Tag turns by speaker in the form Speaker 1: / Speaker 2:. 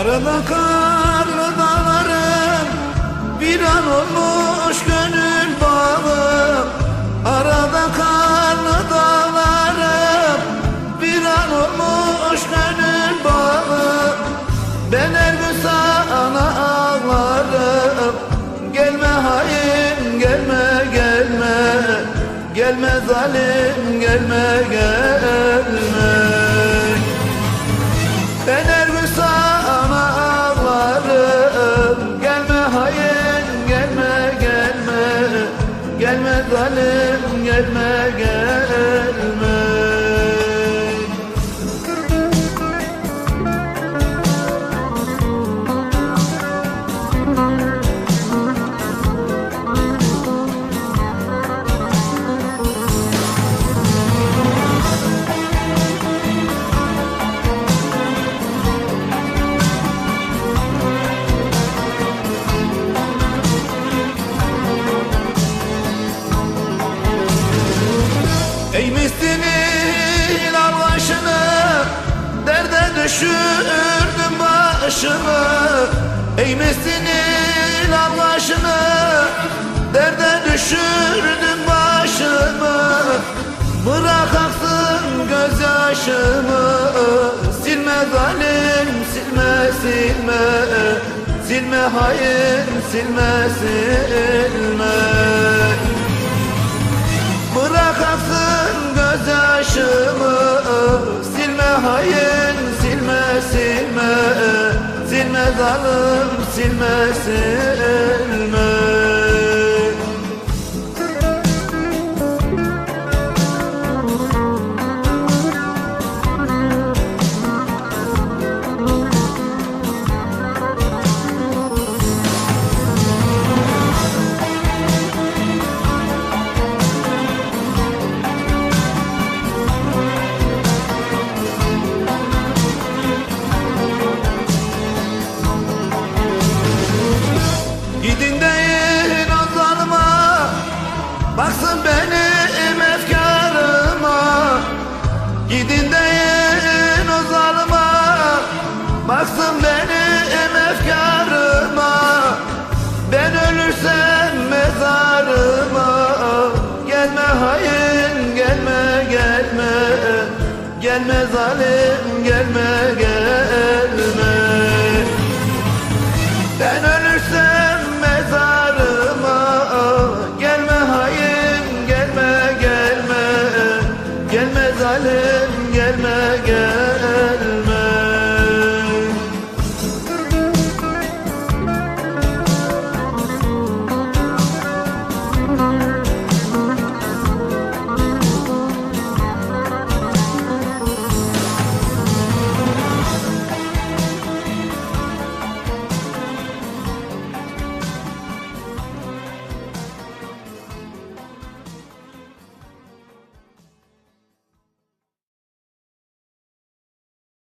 Speaker 1: Arada karlı dağlarım Bir an olmuş gönül bağım. Arada karlı dağlarım Bir an olmuş gönül bağım. Ben her gün sana ağlarım. Gelme hain gelme gelme. Gelme zalim gelme gelme. Ben her gün sana Gelme zalim gelme gelme düşürdün başını Eğmişsin al başını Derde düşürdün başımı Bırak aksın gözyaşımı. Silme zalim silme silme. Silme hayır silme silme. Bırak aksın Silme zalim Baksın benim efkarıma Gidin deyin o zalıma. Baksın benim efkarıma Ben ölürsem mezarıma. Gelme hain gelme gelme Gelme zalim gelme gelme. Ben